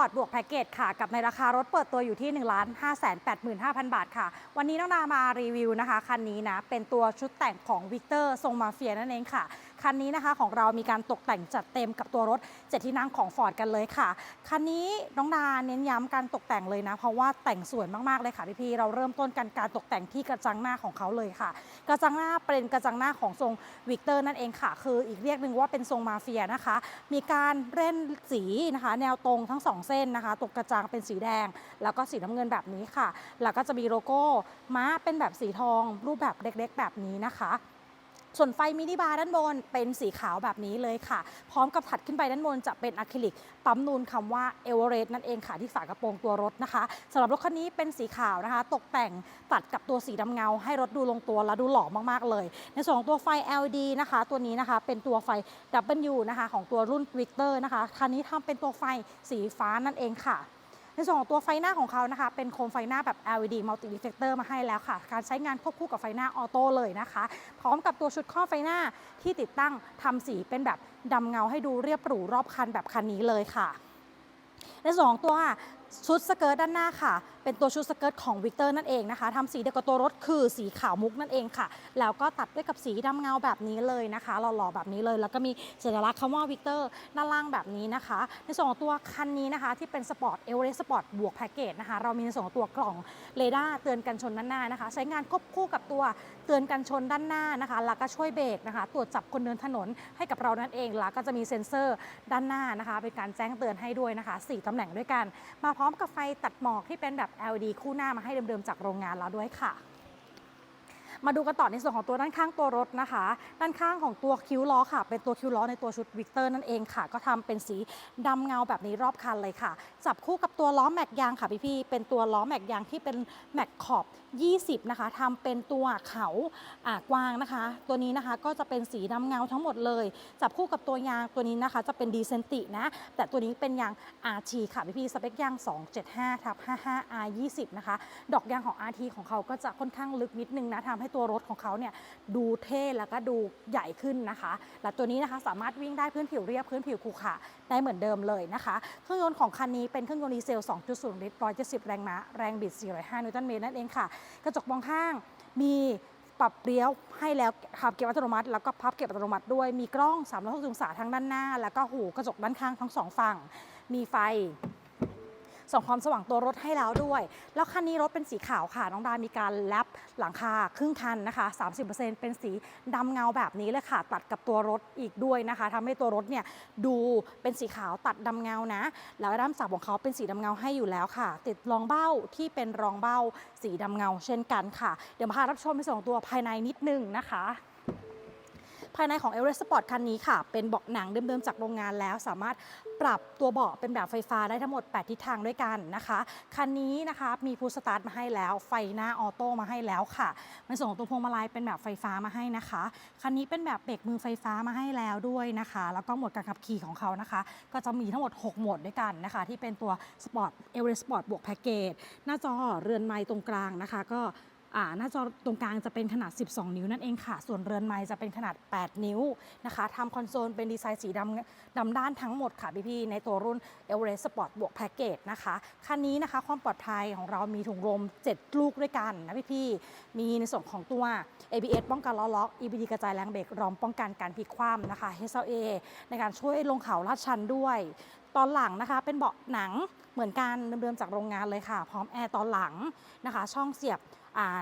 อร์ตบวกแพ็กเกจค่ะ กับในราคารถเปิดตัวอยู่ที่ 1 5 8 5 0 0 0 บาทค่ะ วันนี้น้องนามารีวิวนะคะ คันนี้นะ เป็นตัวชุดแต่งของวิกเตอร์ทรงมาเฟียนั่นเองค่ะ คันนี้นะคะของเรามีการตกแต่งจัดเต็มกับตัวรถ7ที่นั่งของ Ford กันเลยค่ะ คันนี้น้องนาเน้นย้ำการตกแต่งเลยนะ เพราะว่าแต่งสวยมากๆเลยค่ะพี่ๆเราเริ่มต้นกันการตกแต่งที่กระจังหน้าของเขาเลยค่ะ กระจังหน้าเป็นกระจังหน้าของทรงวิกเตอร์นั่นเองค่ะ คืออีกเรียกหนึ่งว่าเป็นทรงมาเฟียนะคะ มีการเล่นสีนะคะ แนวตรงทั้งสองเส้นนะคะตกกระจังเป็นสีแดง แล้วก็สีน้ำเงินแบบนี้ค่ะ แล้วก็จะมีโลโก้ม้าเป็นแบบสีทองรูปแบบเล็กๆ แบบนี้นะคะ ส่วนไฟมินิบาร์ด้านบนเป็นสีขาวแบบนี้เลยค่ะ พร้อมกับถัดขึ้นไปด้านบนจะเป็นอะคริลิกปั๊มนูนคำว่าเอเวอเรสต์นั่นเองค่ะที่ฝากระโปรงตัวรถนะคะสำหรับรถคันนี้เป็นสีขาวนะคะ ตกแต่งตัดกับตัวสีดำเงา ให้รถดูลงตัวและดูหล่อมากๆเลย ในส่วนของตัวไฟ LED นะคะ ตัวนี้นะคะเป็นตัวไฟ W นะคะของตัวรุ่น Victor นะคะคันนี้ทำเป็นตัวไฟสีฟ้านั่นเองค่ะ ในส่วนของตัวไฟหน้าของเขานะคะ เป็นโคมไฟหน้าแบบ LED multi reflector มาให้แล้วค่ะ การใช้งานควบคู่กับไฟหน้าออโต้เลยนะคะ พร้อมกับตัวชุดข้อไฟหน้าที่ติดตั้งทำสีเป็นแบบดำเงาให้ดูเรียบหรูรอบคันแบบคันนี้เลยค่ะ ในส่วนของตัวชุดสเกิร์ตด้านหน้าค่ะเป็นตัวชุดสเกิร์ตของวิกเตอร์นั่นเองนะคะทำสีเดียวกับตัวรถคือสีขาวมุกนั่นเองค่ะ แล้วก็ตัดด้วยกับสีดำเงาแบบนี้เลยนะคะหล่อๆแบบนี้เลย แล้วก็มีสัญลักษณ์คำว่าวิกเตอร์ด้านล่างแบบนี้นะคะ ในส่วนของตัวคันนี้นะคะที่เป็นสปอร์ตเอเวอเรสต์สปอร์ตบวกแพ็กเกจนะคะเรามีในส่วนของตัวกล่องเรดาร์เตือนกันชนด้านหน้านะคะ ใช้งานควบคู่กับตัวเตือนกันชนด้านหน้านะคะแล้วก็ช่วยเบรกนะคะตรวจจับคนเดินถนนให้กับเรานั่นเองแล้วก็จะมีเซ็นเซอร์ด้านหน้านะคะเป็นการแจ้งเตือนให้ด้วยนะคะ4ตำแหน่งด้วยกัน มาพร้อมกับไฟตัดหมอกที่เป็นแบบ LED คู่หน้ามาให้เดิมๆจากโรงงานแล้วด้วยค่ะ มาดูกันต่อในส่วนของตัวด้านข้างตัวรถนะคะ ด้านข้างของตัวคิ้วล้อค่ะ เป็นตัวคิ้วล้อในตัวชุดวิกเตอร์นั่นเองค่ะ ก็ทำเป็นสีดำเงาแบบนี้รอบคันเลยค่ะ จับคู่กับตัวล้อแม็กยางค่ะพี่ๆเป็นตัวล้อแม็กยางที่เป็นแม็กขอบ 20 นะคะทำเป็นตัวเขาอ่ากวางนะคะ ตัวนี้นะคะก็จะเป็นสีดำเงาทั้งหมดเลย จับคู่กับตัวยางตัวนี้นะคะ จะเป็นดีเซนตินะ แต่ตัวนี้เป็นยาง RT ค่ะพี่ๆสเปคยาง 275ทับ55 R20 นะคะ ดอกยางของ RT ของเขาก็จะค่อนข้างลึกนิดนึงนะทำให้ตัวรถของเขาเนี่ยดูเท่แล้วก็ดูใหญ่ขึ้นนะคะ และตัวนี้นะคะสามารถวิ่งได้พื้นผิวเรียบพื้นผิวขรุขระได้เหมือนเดิมเลยนะคะ เครื่องยนต์ของคันนี้เป็นเครื่องยนต์ดีเซล 2.0 ลิตร 170 แรงม้า แรงบิด 405 นิวตันเมตรนั่นเองค่ะ กระจกมองข้างมีปรับเลี้ยวให้แล้วขับเก็บอัตโนมัติ แล้วก็พับเก็บอัตโนมัติด้วย มีกล้อง360องศาทั้งด้านหน้า แล้วก็หูกระจกด้านข้างทั้งสองฝั่ง มีไฟ ส่องความสว่างตัวรถให้แล้วด้วย แล้วคันนี้รถเป็นสีขาวค่ะน้องดามีการแลปหลังคาครึ่งคันนะคะ 30%เป็นสีดำเงาแบบนี้เลยค่ะ ตัดกับตัวรถอีกด้วยนะคะทำให้ตัวรถเนี่ยดูเป็นสีขาวตัดดำเงานะ แล้วด้านสับของเขาเป็นสีดำเงาให้อยู่แล้วค่ะ ติดรองเบ้าที่เป็นรองเบ้าสีดำเงาเช่นกันค่ะ เดี๋ยวมาพารับชมในส่วนของตัวภายในนิดนึงนะคะายในของ e v e r e s t Sport คันนี้ค่ะ เป็นเบาะหนังเดิมๆจากโรงงานแล้ว สามารถปรับตัวเบาะเป็นแบบไฟฟ้าได้ทั้งหมด 8 ทิศทางด้วยกันนะคะ คันนี้นะคะมีพูสตาร์ทมาให้แล้ว ไฟหน้าออโต้มาให้แล้วค่ะในส่วนของตัวพวงมาลัยเป็นแบบไฟฟ้ามาให้นะคะ คันนี้เป็นแบบเบรกมือไฟฟ้ามาให้แล้วด้วยนะคะ แล้วก็หมดการขับขี่ของเขานะคะ ก็จะมีทั้งหมด 6 หมดด้วยกันนะคะ ที่เป็นตัว Sport e v e r e s t Sport บวกแพ็กเกจหน้าจอเรือนไม้ตรงกลางนะคะ ก็ หน้าจอตรงกลางจะเป็นขนาด 12 นิ้วนั่นเองค่ะ ส่วนเรือนไม้จะเป็นขนาด 8 นิ้วนะคะทำคอนโซลเป็นดีไซน์สีดำดำด้านทั้งหมดค่ะพี่ๆในตัวรุ่น e v e r e s t Sport บวกแพ็กเกจนะคะ คันนี้นะคะความปลอดภัยของเรามีถุงลม 7 ลูกด้วยกันนะพี่ๆมีในส่วนของตัว ABS ป้องกันล้อล็อก EBD กระจายแรงเบรกรอมป้องกันการพลิกคว่ำนะคะ HLA ในการช่วยลงเขาลาดชันด้วย ตอนหลังนะคะ เป็นเบาะหนังเหมือนกันเดิมๆจากโรงงานเลยค่ะ พร้อมแอร์ตอนหลังนะคะ ช่องเสียบอ่า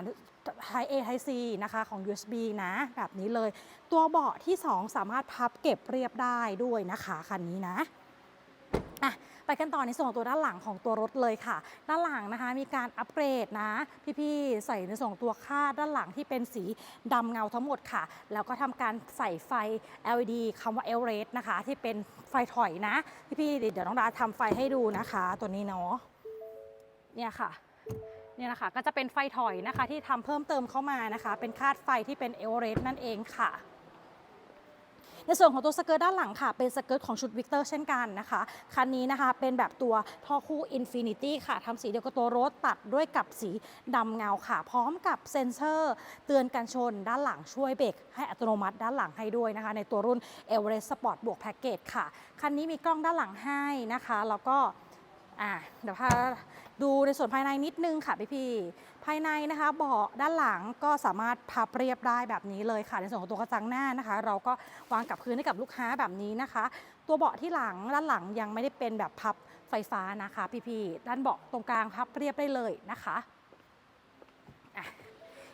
Type A Type C นะคะของ USB นะแบบนี้เลย ตัวเบาะที่ 2 สามารถพับเก็บเรียบได้ด้วยนะคะ คันนี้นะอะ ไปกันต่อในส่วนของตัวด้านหลังของตัวรถเลยค่ะ ด้านหลังนะคะมีการอัปเกรดนะ พี่ๆใส่ในส่วนตัวคาดด้านหลังที่เป็นสีดำเงาทั้งหมดค่ะ แล้วก็ทำการใส่ไฟ LED คำว่า LED นะคะ ที่เป็นไฟถอยนะ พี่ๆเดี๋ยวน้องดาทำไฟให้ดูนะคะ ตัวนี้เนาะเนี่ยค่ะเนี่ยนะคะก็จะเป็นไฟถอยนะคะที่ทำเพิ่มเติมเข้ามานะคะ เป็นคาดไฟที่เป็นเอเวอเรสนั่นเองค่ะ ในส่วนของตัวสเกิร์ตด้านหลังค่ะ เป็นสเกิร์ตของชุดวิกเตอร์เช่นกันนะคะ คันนี้นะคะเป็นแบบตัวท่อคู่อินฟินิตี้ค่ะทำสีเดียวกับตัวรถตัดด้วยกับสีดำเงาค่ะ พร้อมกับเซ็นเซอร์ เตือนกันชนด้านหลังช่วยเบรกให้อัตโนมัติด้านหลังให้ด้วยนะคะ ในตัวรุ่น e v e r e s t Sport บวกแพ็กเกจค่ะ คันนี้มีกล้องด้านหลังให้นะคะ แล้วก็ อะเดี๋ยวพาดูในส่วนภายในนิดนึงค่ะพี่พี่ภายในนะคะเบาะด้านหลังก็สามารถพับเรียบได้แบบนี้เลยค่ะ ในส่วนของตัวกระจังหน้านะคะ เราก็วางกับพื้นให้กับลูกค้าแบบนี้นะคะ ตัวเบาะที่หลังด้านหลังยังไม่ได้เป็นแบบพับไฟฟ้านะคะ พี่พี่ด้านเบาะตรงกลางพับเรียบได้เลยนะคะอะ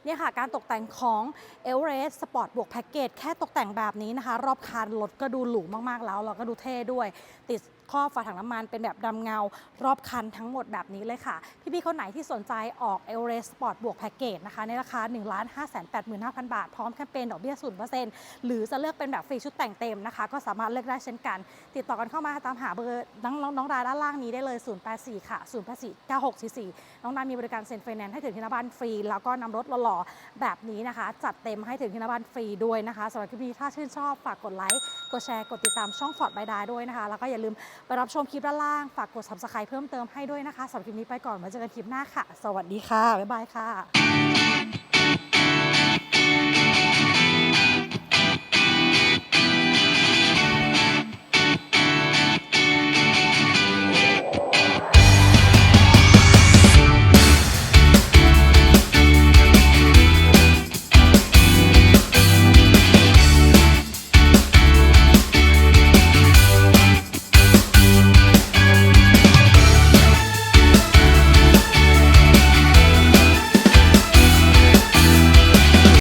เนี่ยค่ะการตกแต่งของ e v e r e s t Sport บวกแพ็กเกจแค่ตกแต่งแบบนี้นะคะ รอบคันรถก็ดูหรูมากๆแล้ว เราก็ดูเท่ด้วย ติด ข้อบฝาถังน้ำมันเป็นแบบดำเงารอบคันทั้งหมดแบบนี้เลยค่ะ พี่ๆคนไหนที่สนใจออก e v e r e s t Sport บวกแพ็กเกจนะคะในราคา 1 5 8 5 0 0 0 บาท พร้อมแคมเปญดอกเบี้ย0%หรือจะเลือกเป็นแบบฟรีชุดแต่งเต็มนะคะ ก็สามารถเลือกได้เช่นกัน ติดต่อกันเข้ามาตามหาเบอร์น้องน้องน้องราด้านล่างนี้ได้เลย 084 ค่ะ 084 9644 น้องนายมีบริการเซ็นไฟแนนซ์ให้ถึงที่หน้าบ้านฟรี แล้วก็นำรถหล่อๆแบบนี้นะคะ จัดเต็มให้ถึงที่หน้าบ้านฟรีด้วยนะคะสำหรับคลิปนี้ถ้าชื่นชอบฝากกดไลค์ กดแชร์กดติดตามช่องฟอร์ดบายดาด้วยนะคะ แล้วก็อย่าลืมไปรับชมคลิปด้านล่าง ฝากกด subscribe เพิ่มเติมให้ด้วยนะคะสำหรับคลิปนี้ไปก่อนไว้เจอกันคลิปหน้าค่ะ สวัสดีค่ะ บ๊ายบายค่ะ